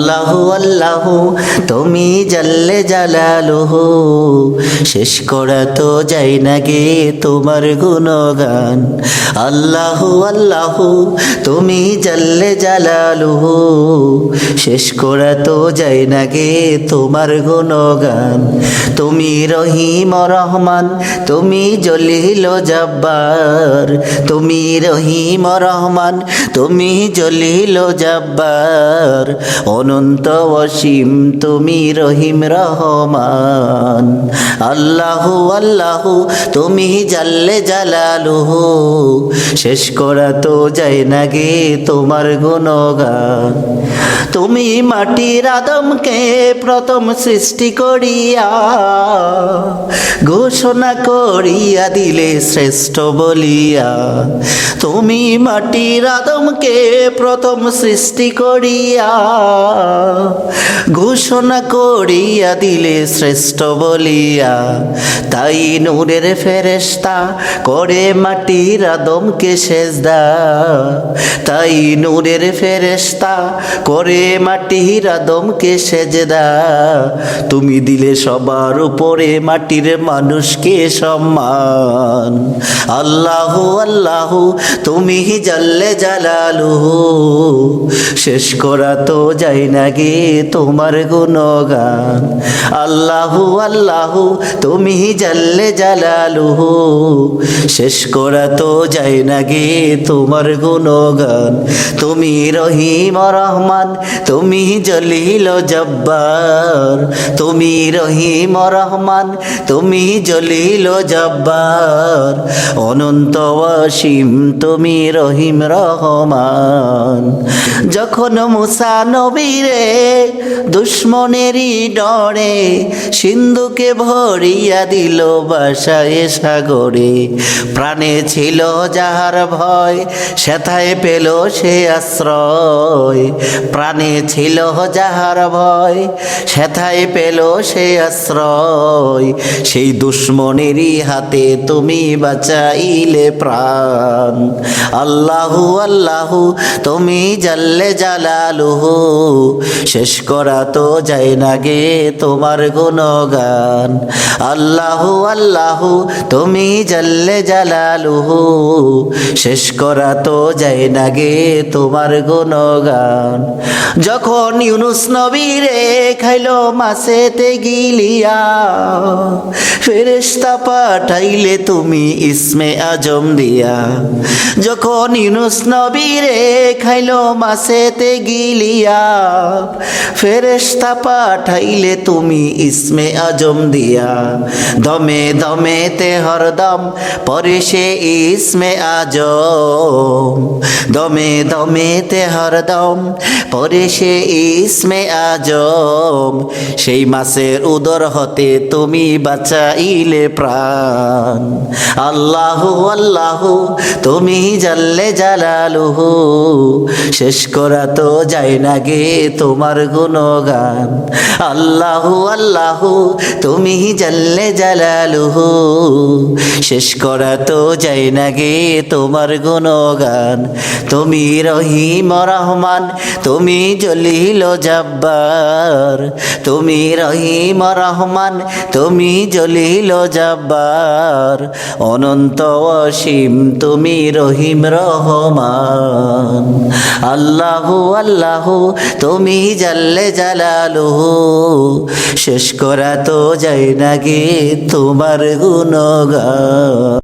আল্লাহু আল্লাহু, তুমি জাল্লে জালালুহু। শেষ করা তো যাই না গে তোমার গুণগান। আল্লাহু আল্লাহু, তুমি জাল্লে জালালুহু। শেষ করা তো যাই না গে তোমার গুণগান। তুমি রহিম রহমান, তুমি জলিল জব্বার। তুমি রহিম রহমান, তুমি জলিল জব্বার। অনন্ত অসীম, তুমি রহিম রহমান। আল্লাহু আল্লাহু, তুমি জাল্লে জালালুহু। শেষ করা তো যায় না গে তোমার গুণগান। তুমি মাটির আদমকে প্রথম সৃষ্টি করিয়া, ঘোষণা করিয়া দিলে শ্রেষ্ঠ বলিয়া। তুমি মাটির আদমকে প্রথম সৃষ্টি করিয়া ঘোষণা করিয়া দিলে শ্রেষ্ঠ বলিয়া, তাই নূরের ফেরেস্তা করে মাটির আদমকে সেজদা। তাই নূরের ফেরেস্তা করে মাটির আদমকে সেজদা। তুমি দিলে সবার উপরে মাটির মানুষকে সম্মান। আল্লাহু আল্লাহু, তুমি জাল্লে জালালুহু। শেষ করা তো যাই না গে তোমার গুণগান। আল্লাহু আল্লাহু, তুমি জাল্লে জালালুহু। শেষ করা তো যাই না গে তোমার গুণগান। তুমি রহিম রহমান, তুমি জলিল জব্বার। তুমি রহিম রহমান, তুমি জলিল জব্বার, অনন্ত অসীম তুমি রহিম রহমান। যখন মুসা নবীরে দুশ্মনেরই ডরে সিন্ধুকে ভরিয়া দিল বাসায় সাগরে, প্রাণে ছিল যাহার ভয়, সেথায় পেল সে আশ্রয়। প্রাণে ছিল যাহার ভয়, সেথায় পেল সে আশ্রয়, সেই দুশ্মনেরই হাতে তুমি বাঁচাইলে প্রাণ। আল্লাহু আল্লাহু, তুমি জাল্লে জালালুহু, শেষ করা তো যায় না গে তোমার গুণগান। আল্লাহু আল্লাহু, তুমি জাল্লে জালালুহু, শেষ করা তো যায় না গে তোমার গুণগান। যখন ইউনুস নবীরে খাইলো মাসেতে গিলিয়া ফেরেস্তা পাঠাইলে তুমি ইসমে আজম দিয়া। যখন ইউনুস নবীরে খাইলো মাসেতে গিলিয়া ফেরেস্তা পাঠাইলে তুমি ইসমে আজম দিয়া। দমে দমেতে হরদম পরে সে ইসমে আজম। দমে দমেতে হরদম পরে সে ইসমে আজম। সেই মাসের উদর হতে তুমি বাঁচাইলে প্রাণ। আল্লাহু আল্লাহু, তুমি জাল্লে জালালুহু। শেষ করা তো যায় না গে তোমার গুণগান। আল্লাহু আল্লাহু, তুমি জাল্লে জালালুহু। শেষ করা তো যায় না গে তোমার গুণগান। তুমি রহিম রহমান, তুমি জলিল জব্বার। তুমি রহিম রহমান, তুমি জলিল জব্বার, অনন্ত অসীম, তুমি রহিম রহমান। আল্লাহু আল্লাহু, তুমি জাল্লে জালালুহু, শেষ করা তো যায় না গে তোমার গুণগান।